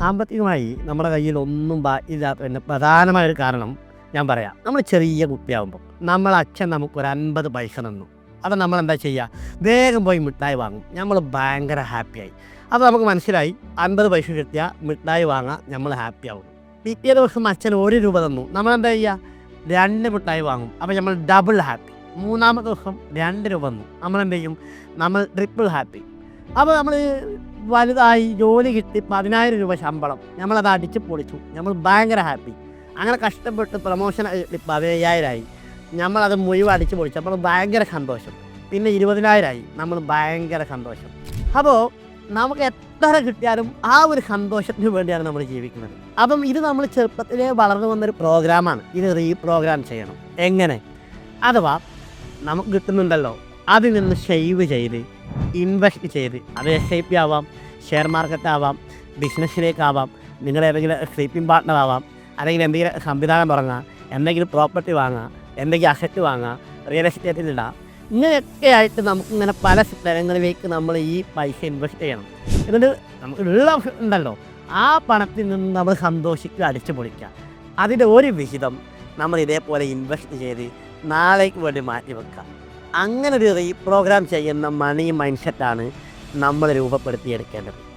സാമ്പത്തികമായി നമ്മുടെ കയ്യിൽ ഒന്നും ഇല്ലാത്തതിന്റെ പ്രധാനമായ ഒരു കാരണം ഞാൻ പറയാം. നമ്മൾ ചെറിയ കുട്ടിയാകുമ്പോൾ നമ്മളെ അച്ഛൻ നമുക്ക് ഒരു അൻപത് പൈസ തന്നു. അപ്പോൾ നമ്മൾ എന്താ ചെയ്യുക വേഗം പോയി മിഠായി വാങ്ങും. നമ്മൾ ഭയങ്കര ഹാപ്പിയായി. അപ്പോൾ നമുക്ക് മനസ്സിലായി അൻപത് പൈസ കിട്ടിയാൽ മിഠായി വാങ്ങാം നമ്മൾ ഹാപ്പി ആവും പിറ്റേ ദിവസം അച്ഛൻ ഒരു രൂപ തന്നു. നമ്മൾ എന്താ ചെയ്യുക രണ്ട് മിഠായി വാങ്ങും. അപ്പോൾ നമ്മൾ ഡബിൾ ഹാപ്പി മൂന്നാമത്തെ ദിവസം രണ്ട് രൂപ തന്നു. നമ്മൾ ചെയ്യും? നമ്മൾ ട്രിപ്പിൾ ഹാപ്പി അപ്പോൾ നമ്മൾ വലുതായി ജോലി കിട്ടി പതിനായിരം രൂപ ശമ്പളം. നമ്മളത് അടിച്ച് പൊളിച്ചു. നമ്മൾ ഭയങ്കര ഹാപ്പി അങ്ങനെ കഷ്ടപ്പെട്ട് പ്രൊമോഷൻ കിട്ടി പതിനയ്യായിരമായി നമ്മളത് മുഴുവൻ അടിച്ച് പൊളിച്ചു. അപ്പോൾ ഭയങ്കര സന്തോഷം. പിന്നെ ഇരുപതിനായിരമായി നമ്മൾ ഭയങ്കര സന്തോഷം. അപ്പോൾ നമുക്ക് എത്ര കിട്ടിയാലും ആ ഒരു സന്തോഷത്തിന് വേണ്ടിയാണ് നമ്മൾ ജീവിക്കുന്നത്. അപ്പം ഇത് നമ്മൾ ചെറുപ്പത്തിലേ വളർന്നു വന്നൊരു പ്രോഗ്രാമാണ് ഇത് റീപ്രോഗ്രാം ചെയ്യണം. എങ്ങനെ? അഥവാ നമുക്ക് കിട്ടുന്നുണ്ടല്ലോ. അതിൽ നിന്ന് സേവ് ചെയ്ത് ഇൻവെസ്റ്റ് ചെയ്ത് അത് എസ് ഐ പി ആവാം ഷെയർ മാർക്കറ്റ് ആവാം ബിസിനസ്സിലേക്കാവാം നിങ്ങൾ ഏതെങ്കിലും സ്ലീപ്പിംഗ് പാർട്ട്ണർ ആവാം അല്ലെങ്കിൽ എന്തെങ്കിലും സംവിധാനം തുടങ്ങാം എന്തെങ്കിലും പ്രോപ്പർട്ടി വാങ്ങാം എന്തെങ്കിലും അസറ്റ് വാങ്ങാം റിയൽ എസ്റ്റേറ്റിൽ ഇടാം. ഇങ്ങനെയൊക്കെ ആയിട്ട് നമുക്ക് ഇങ്ങനെ പല സ്ഥലങ്ങളിലേക്ക് നമ്മൾ ഈ പൈസ ഇൻവെസ്റ്റ് ചെയ്യണം. എന്നിട്ട് നമുക്ക് ഉള്ള ഉണ്ടല്ലോ. ആ പണത്തിൽ നിന്ന് നമ്മൾ സന്തോഷിക്കുക അടിച്ചു പൊളിക്കുക. അതിന്റെ ഒരു വിഹിതം നമ്മൾ ഇതേപോലെ ഇൻവെസ്റ്റ് ചെയ്ത് നാളേക്ക് വേണ്ടി മാറ്റി വെക്കുക അങ്ങനെ ഒരു റീപ്രോഗ്രാം ചെയ്യുന്ന മണി മൈൻഡ് സെറ്റാണ് നമ്മൾ രൂപപ്പെടുത്തിയെടുക്കേണ്ടത്.